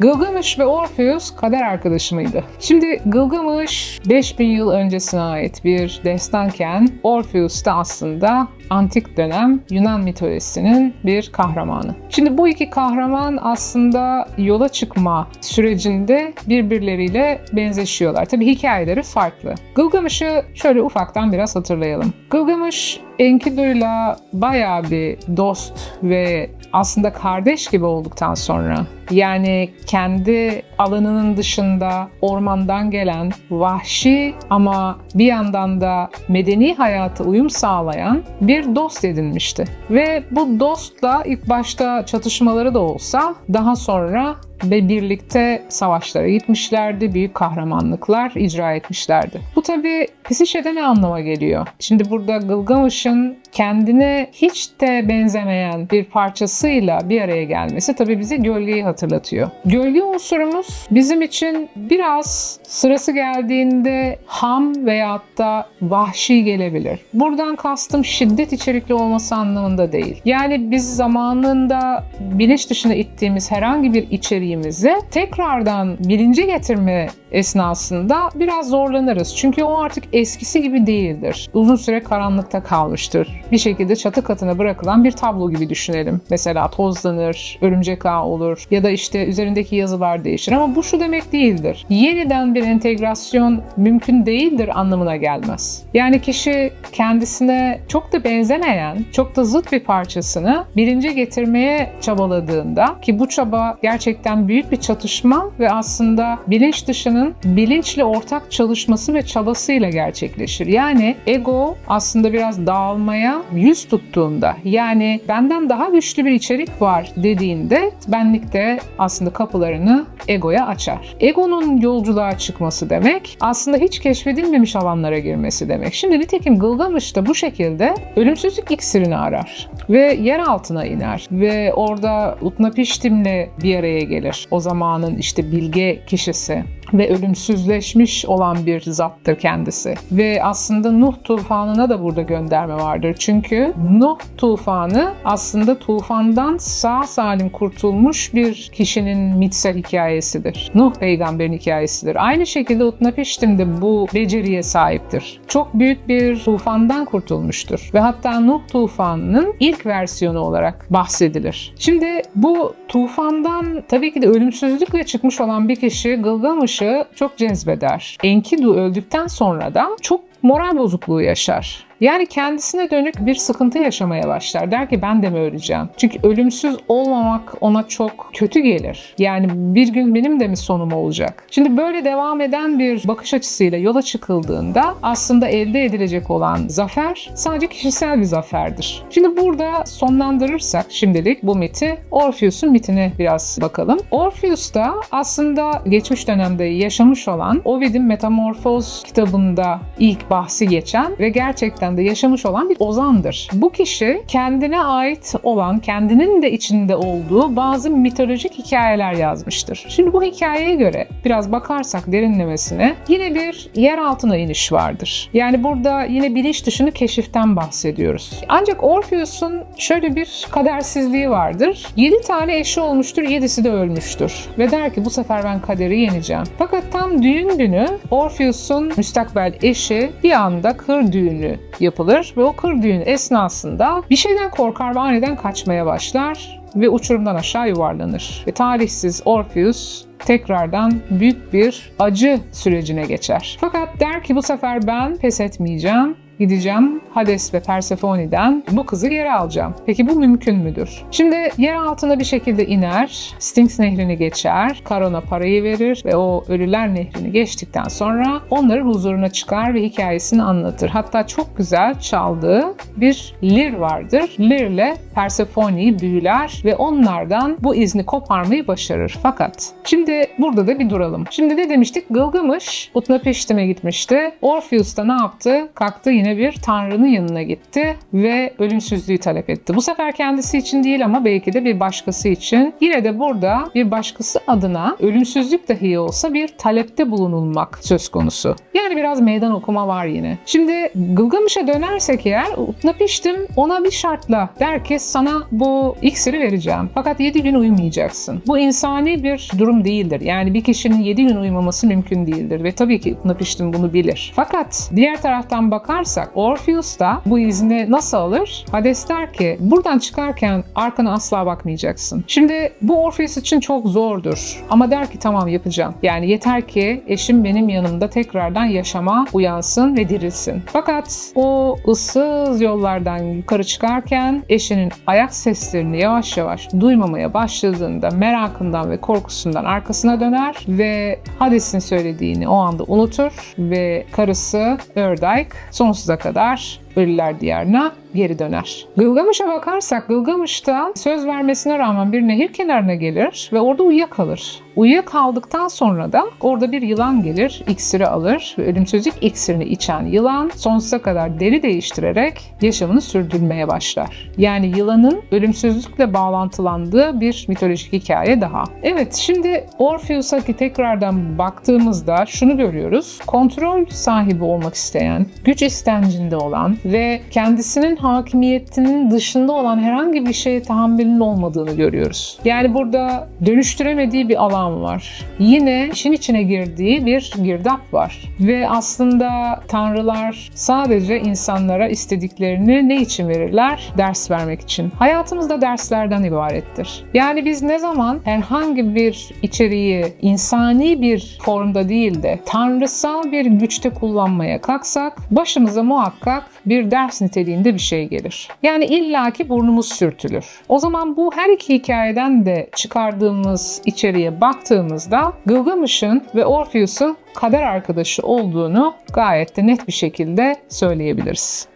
Gilgamesh ve Orpheus kader arkadaşı mıydı? Şimdi Gilgamesh 5000 yıl öncesine ait bir destanken Orpheus da aslında antik dönem Yunan mitolojisinin bir kahramanı. Şimdi bu iki kahraman aslında yola çıkma sürecinde birbirleriyle benzeşiyorlar. Tabii hikayeleri farklı. Gilgamesh'ı şöyle ufaktan biraz hatırlayalım. Gilgamesh Enkidu'yla bayağı bir dost ve aslında kardeş gibi olduktan sonra yani kendi alanının dışında ormandan gelen vahşi ama bir yandan da medeni hayata uyum sağlayan bir dost edinmişti. Ve bu dostla ilk başta çatışmaları da olsa daha sonra ve birlikte savaşlara gitmişlerdi, büyük kahramanlıklar icra etmişlerdi. Bu tabi Pisişe'de ne anlama geliyor? Şimdi burada Gılgamış'ın kendine hiç de benzemeyen bir parçasıyla bir araya gelmesi tabi bize gölgeyi hatırlatıyor. Gölge unsurumuz bizim için biraz sırası geldiğinde ham veyahut da vahşi gelebilir. Buradan kastım şiddet içerikli olması anlamında değil. Yani biz zamanında bilinç dışına ittiğimiz herhangi bir içeriğimizi tekrardan bilince getirme esnasında biraz zorlanırız. Çünkü o artık eskisi gibi değildir. Uzun süre karanlıkta kalmıştır. Bir şekilde çatı katına bırakılan bir tablo gibi düşünelim. Mesela tozlanır, örümcek ağ olur ya da işte üzerindeki yazılar değişir. Ama bu şu demek değildir. Yeniden bir entegrasyon mümkün değildir anlamına gelmez. Yani kişi kendisine çok da benzemeyen, çok da zıt bir parçasını bilince getirmeye çabaladığında ki bu çaba gerçekten büyük bir çatışma ve aslında bilinç dışının bilinçle ortak çalışması ve çabasıyla gerçekleşir. Yani ego aslında biraz dağılmaya yüz tuttuğunda yani benden daha güçlü bir içerik var dediğinde benlik de aslında kapılarını egoya açar. Egonun yolculuğa çıkması demek aslında hiç keşfedilmemiş alanlara girmesi demek. Şimdi nitekim Gılgamış da bu şekilde ölümsüzlük iksirini arar ve yer altına iner ve orada Utnapishtim'le bir araya gelir. O zamanın işte bilge kişisi ve ölümsüzleşmiş olan bir zattır kendisi. Ve aslında Nuh tufanına da burada gönderme vardır. Çünkü Nuh tufanı aslında tufandan sağ salim kurtulmuş bir kişinin mitsel hikayesidir. Nuh peygamberin hikayesidir. Aynı şekilde Utnapishtim de bu beceriye sahiptir. Çok büyük bir tufandan kurtulmuştur. Ve hatta Nuh tufanının ilk versiyonu olarak bahsedilir. Şimdi bu tufandan tabii ki de ölümsüzlükle çıkmış olan bir kişi Gılgamış'ı çok cezbeder. Enkidu öldükten sonra da çok moral bozukluğu yaşar. Yani kendisine dönük bir sıkıntı yaşamaya başlar. Der ki ben de mi öleceğim? Çünkü ölümsüz olmamak ona çok kötü gelir. Yani bir gün benim de mi sonum olacak? Şimdi böyle devam eden bir bakış açısıyla yola çıkıldığında aslında elde edilecek olan zafer sadece kişisel bir zaferdir. Şimdi burada sonlandırırsak şimdilik bu miti Orpheus'un mitine biraz bakalım. Orpheus da aslında geçmiş dönemde yaşamış olan Ovid'in Metamorfoz kitabında ilk bahsi geçen ve gerçekten de yaşamış olan bir ozandır. Bu kişi kendine ait olan, kendinin de içinde olduğu bazı mitolojik hikayeler yazmıştır. Şimdi bu hikayeye göre biraz bakarsak derinlemesine yine bir yer altına iniş vardır. Yani burada yine bilinç dışını keşiften bahsediyoruz. Ancak Orpheus'un şöyle bir kadersizliği vardır. 7 tane eşi olmuştur, 7'si de ölmüştür. Ve der ki bu sefer ben kaderi yeneceğim. Fakat tam düğün günü Orpheus'un müstakbel eşi bir anda kır düğünü yapılır ve o kır düğünü esnasında bir şeyden korkar ve aniden kaçmaya başlar ve uçurumdan aşağı yuvarlanır. Ve talihsiz Orpheus tekrardan büyük bir acı sürecine geçer. Fakat der ki bu sefer ben pes etmeyeceğim gideceğim Hades ve Persephone'den bu kızı geri alacağım. Peki bu mümkün müdür? Şimdi yer altına bir şekilde iner, Styx nehrini geçer, Karon'a parayı verir ve o ölüler nehrini geçtikten sonra onların huzuruna çıkar ve hikayesini anlatır. Hatta çok güzel çaldığı bir lir vardır. Lirle Persephone'yi büyüler ve onlardan bu izni koparmayı başarır. Fakat şimdi burada da bir duralım. Şimdi ne demiştik? Gılgamış Utnapishtim'e gitmişti. Orpheus da ne yaptı? Kalktı yine yine bir tanrının yanına gitti ve ölümsüzlüğü talep etti. Bu sefer kendisi için değil ama belki de bir başkası için. Yine de burada bir başkası adına ölümsüzlük dahi olsa bir talepte bulunulmak söz konusu. Yani biraz meydan okuma var yine. Şimdi Gılgamış'a dönersek eğer Utnapiştim ona bir şartla der ki sana bu iksiri vereceğim. Fakat 7 gün uyumayacaksın. Bu insani bir durum değildir. Yani bir kişinin 7 gün uyumaması mümkün değildir ve tabii ki Utnapiştim bunu bilir. Fakat diğer taraftan bakarsak Orpheus da bu izni nasıl alır? Hades der ki buradan çıkarken arkana asla bakmayacaksın. Şimdi bu Orpheus için çok zordur. Ama der ki tamam yapacağım. Yani yeter ki eşim benim yanımda tekrardan yaşama uyansın ve dirilsin. Fakat o ıssız yollardan yukarı çıkarken eşinin ayak seslerini yavaş yavaş duymamaya başladığında merakından ve korkusundan arkasına döner ve Hades'in söylediğini o anda unutur ve karısı Ördike sonsuza kadar Ölüler Diyarı'na geri döner. Gılgamış'a bakarsak Gılgamış da söz vermesine rağmen bir nehir kenarına gelir ve orada uyuyakalır. Uyuyakaldıktan sonra da orada bir yılan gelir, iksiri alır ve ölümsüzlük iksirini içen yılan sonsuza kadar deri değiştirerek yaşamını sürdürmeye başlar. Yani yılanın ölümsüzlükle bağlantılandığı bir mitolojik hikaye daha. Evet şimdi Orpheus'a ki tekrardan baktığımızda şunu görüyoruz. Kontrol sahibi olmak isteyen, güç istencinde olan ve kendisinin hakimiyetinin dışında olan herhangi bir şeye tahammülünün olmadığını görüyoruz. Yani burada dönüştüremediği bir alan var. Yine işin içine girdiği bir girdap var. Ve aslında tanrılar sadece insanlara istediklerini ne için verirler? Ders vermek için. Hayatımızda derslerden ibarettir. Yani biz ne zaman herhangi bir içeriği insani bir formda değil de tanrısal bir güçte kullanmaya kalksak başımıza muhakkak bir ders niteliğinde bir şey gelir. Yani illaki burnumuz sürtülür. O zaman bu her iki hikayeden de çıkardığımız içeriğe baktığımızda Gılgamış'ın ve Orpheus'un kader arkadaşı olduğunu gayet de net bir şekilde söyleyebiliriz.